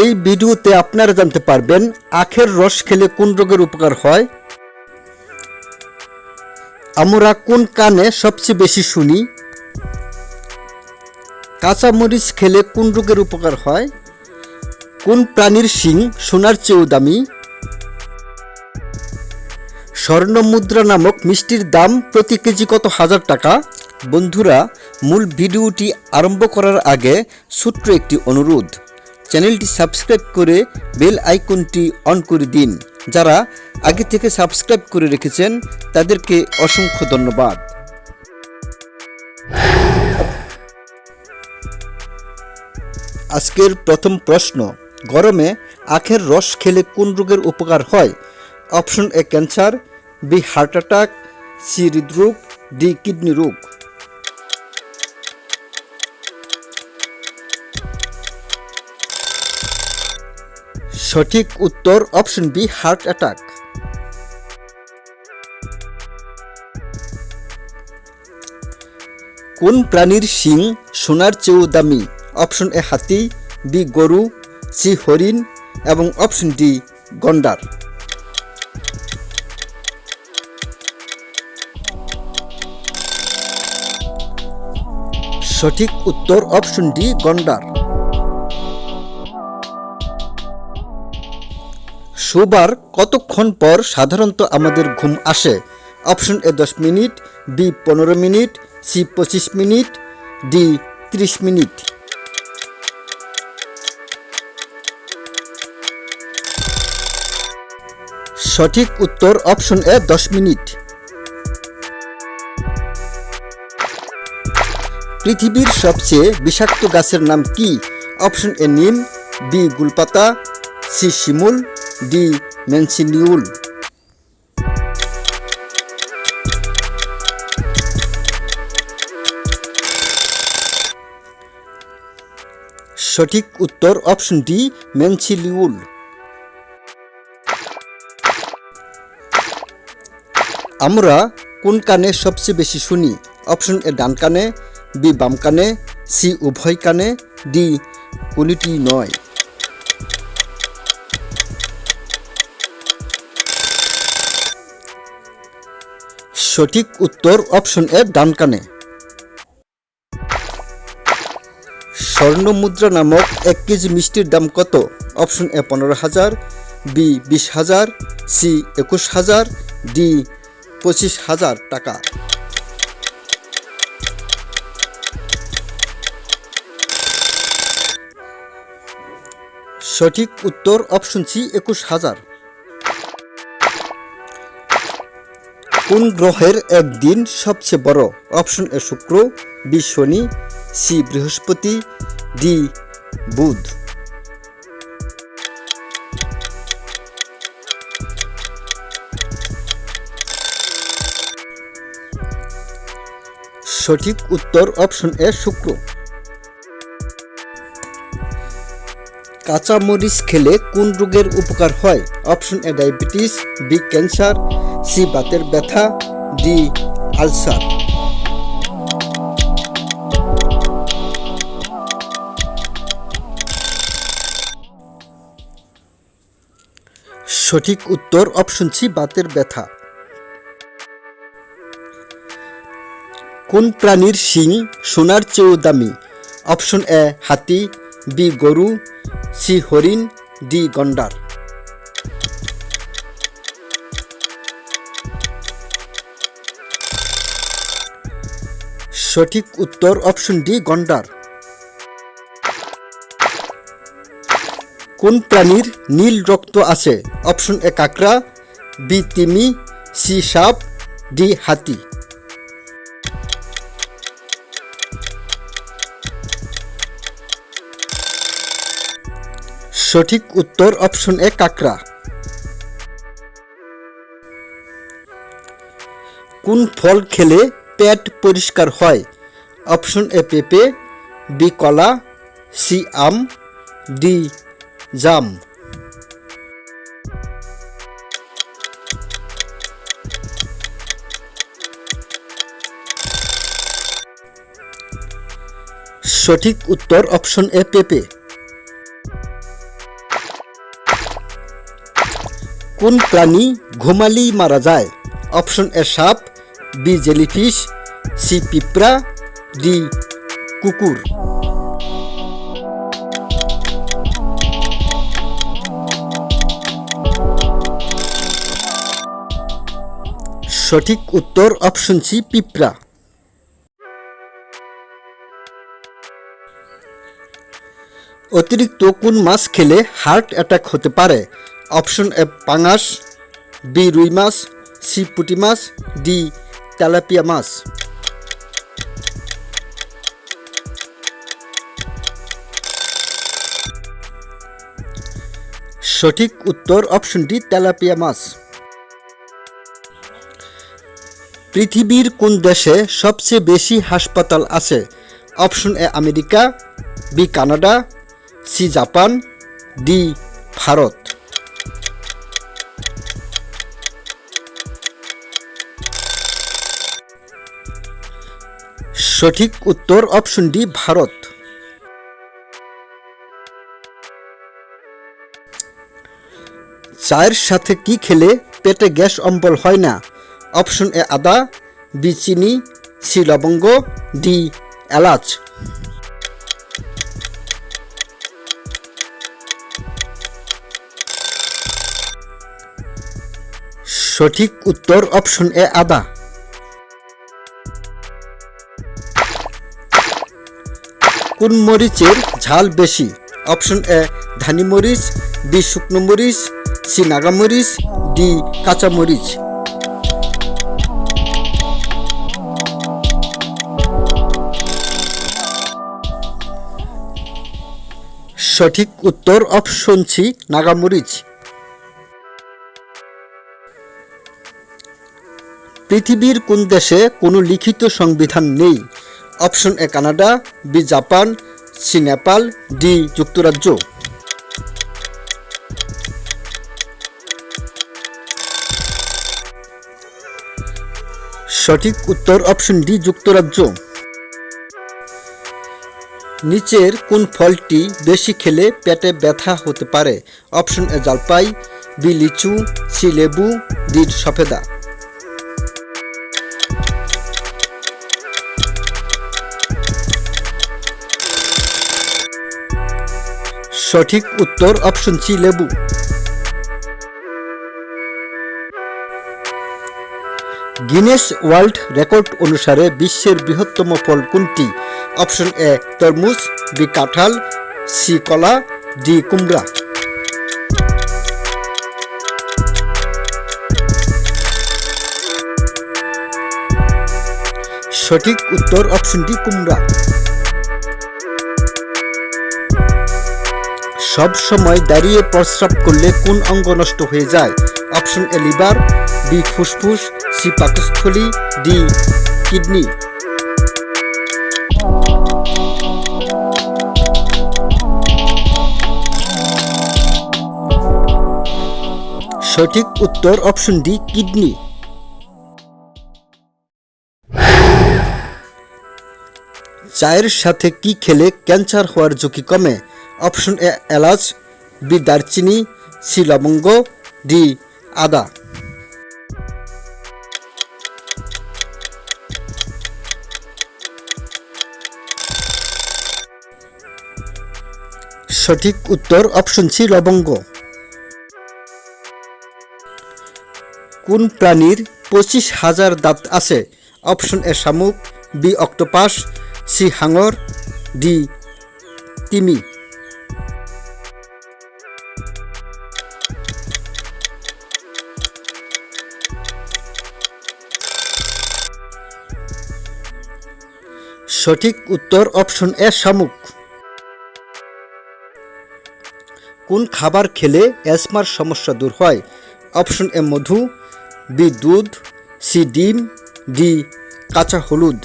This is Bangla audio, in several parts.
এই ভিডিওতে আপনারা জানতে পারবেন, আখের রস খেলে কোন রোগের উপকার হয়। আমরা কোন কানে সবচেয়ে বেশি শুনি? কাঁচামরিচ খেলে কোন রোগের উপকার হয়? কোন প্রাণীর শিং সোনার চেয়েও দামি? স্বর্ণ মুদ্রা নামক মিষ্টির দাম প্রতি কেজি কত হাজার টাকা? বন্ধুরা, মূল ভিডিওটি আরম্ভ করার আগে ছোট্ট একটি অনুরোধ। চ্যানেলটি সাবস্ক্রাইব করে বেল আইকনটি অন করে দিন। যারা আগে থেকে সাবস্ক্রাইব করে রেখেছেন, তাদেরকে অসংখ্য ধন্যবাদ। আজকের প্রথম প্রশ্ন, গরমে আখের রস খেলে কোন রোগের উপকার হয়? Option A cancer, B heart attack, C হৃদরোগ, ডি কিডনি রোগ। সঠিক উত্তর অপশন বি হার্ট অ্যাটাক কোন প্রাণীর শিং সোনার চেয়েও দামি? অপশন এ, হাতি, বি, গরু, সি, হরিণ এবং অপশন ডি, গন্ডার। সঠিক উত্তর অপশন ডি, গন্ডার। শোবার কতক্ষণ পর সাধারণত আমাদের ঘুম আসে? অপশন এ দশ মিনিট, বি পনেরো মিনিট, সি পঁচিশ মিনিট, ডি ত্রিশ মিনিট। সঠিক উত্তর অপশন এ দশ মিনিট। পৃথিবীর সবচেয়ে বিষাক্ত গাছের নাম কি? অপশন এ নিম, বি গুলপাতা, সি শিমুল ডি মেনসিনিউল সঠিক উত্তর অপশন ডি মেনসিলিউল। আমরা কোন কানে সবচেয়ে বেশি শুনি? অপশন এ ডান কানে, বি বাম কানে, সি উভয় কানে, ডি কোনটি নয়। সঠিক উত্তর অপশন এ ডান কানে। স্বর্ণ মুদ্রা নামক এক কেজি মিষ্টির দাম কত? অপশন এ পনেরো হাজার বি বিশ হাজার সি একুশ হাজার ডি পঁচিশ হাজার টাকা। সঠিক উত্তর অপশন সি একুশ হাজার। কোন গ্রহের একদিন সবচেয়ে বড়? অপশন এ শুক্র, বি শনি, সি বৃহস্পতি, ডি বুধ। সঠিক উত্তর অপশন এ শুক্র। কাঁচা মরিচ খেলে কোন রোগের উপকার হয়? Option A, diabetes, B, cancer, C, বাতের ব্যথা, ডি, আলসার। সঠিক উত্তর অপশন সি, বাতের ব্যথা। কোন প্রাণীর শিং সোনার চেয়েও দামি? অপশন এ, হাতি, বি, গরু সি হরিণ ডি গন্ডার। সঠিক উত্তর অপশন ডি গন্ডার। কোন প্রাণীর নীল রক্ত আছে? অপশন এ কাকড়া, বি তিমি, সি সাপ, ডি হাতি। সঠিক উত্তর অপশন এ কাকড়া। কোন ফল খেলে পেট পরিষ্কার হয়? অপশন এ পেঁপে, বি কলা, সি আম, ডি জাম। সঠিক উত্তর অপশন এ পেঁপে। কোন প্রাণী ঘুমালেই মারা যায়? অপশন এ সাপ, বি জেলিফিশ, সি পিঁপড়া, ডি কুকুর। সঠিক উত্তর অপশন সি, পিঁপড়া। অতিরিক্ত কোন মাছ খেলে হার্ট অ্যাটাক হতে পারে? অপশন এ পাঙাশ, বি রুই মাছ, সি পুটি মাছ, ডি তেলাপিয়া মাছ। সঠিক উত্তর অপশন ডি তেলাপিয়া মাছ। পৃথিবীর কোন দেশে সবচেয়ে বেশি হাসপাতাল আছে? Option A America, B Canada, C Japan, D Bharat. সঠিক উত্তর অপশন ডি ভারত। চায়ের সাথে কি খেলে পেটে গ্যাস অম্বল হয় না? অপশন এ আদা বি চিনি সি লবঙ্গ ডি এলাচ। সঠিক উত্তর অপশন এ আদা। কোন মরিচের ঝাল বেশি? অপশন এ, ধানি মরিচ, বি, শুকনো মরিচ, সি, নাগা মরিচ, ডি, কাঁচা মরিচ। সঠিক উত্তর অপশন সি নাগামরিচ পৃথিবীর কোন দেশে কোনো লিখিত সংবিধান নেই? Option A Canada, B Japan, C Nepal, D যুক্তরাজ্য। সঠিক উত্তর অপশন ডি, যুক্তরাজ্য। নিচের কোন ফলটি বেশি খেলে পেটে ব্যথা হতে পারে? অপশন এ জলপাই, বি লিচু, সি লেবু, ডি সফেদা। সঠিক উত্তর অপশন সি লেবু। গিনেস ওয়ার্ল্ড রেকর্ড অনুসারে বিশ্বের বৃহত্তম ফল কোনটি? অপশন এ তরমুজ বি কাঁঠাল সি কলা ডি কুমড়া। সঠিক উত্তর অপশন ডি কুমড়া। সব সময় দাঁড়িয়ে প্রস্রাব করলে কোন অঙ্গ নষ্ট হয়ে যায়? অপশন এ, লিভার, বি, ফুসফুস, সি, পাকস্থলী, ডি, কিডনি। সঠিক উত্তর অপশন ডি, কিডনি। চায়ের সাথে কি খেলে ক্যান্সার হওয়ার ঝুঁকি কমে? অপশন এ এলাচ, বি দারচিনি, সি লবঙ্গ, ডি আদা। সঠিক উত্তর অপশন সি লবঙ্গ। কোন প্রাণীর পঁচিশ হাজার দাঁত আছে? অপশন এ শামুক, বি অক্টোপাস, সি হাঙর, ডি তিমি। সঠিক উত্তর অপশন এ, শামুক। কোন খাবার খেলে অ্যাসমার সমস্যা দূর হয়? অপশন এ, মধু, বি, দুধ, সি, ডিম, ডি, কাঁচা হলুদ।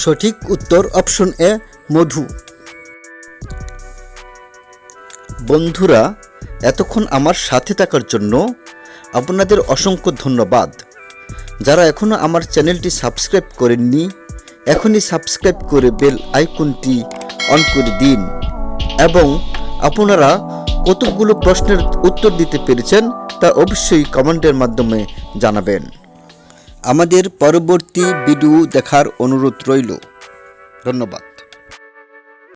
সঠিক উত্তর অপশন এ, মধু। বন্ধুরা এতক্ষণ আমার সাথে থাকার জন্য আপনাদের অসংখ্য ধন্যবাদ। যারা এখনও আমার চ্যানেলটি সাবস্ক্রাইব করেননি, এখনই সাবস্ক্রাইব করে বেল আইকনটি অন করে দিন এবং আপনারা কতগুলো প্রশ্নের উত্তর দিতে পেরেছেন তা অবশ্যই কমেন্টের মাধ্যমে জানাবেন। আমাদের পরবর্তী ভিডিও দেখার অনুরোধ রইল। ধন্যবাদ।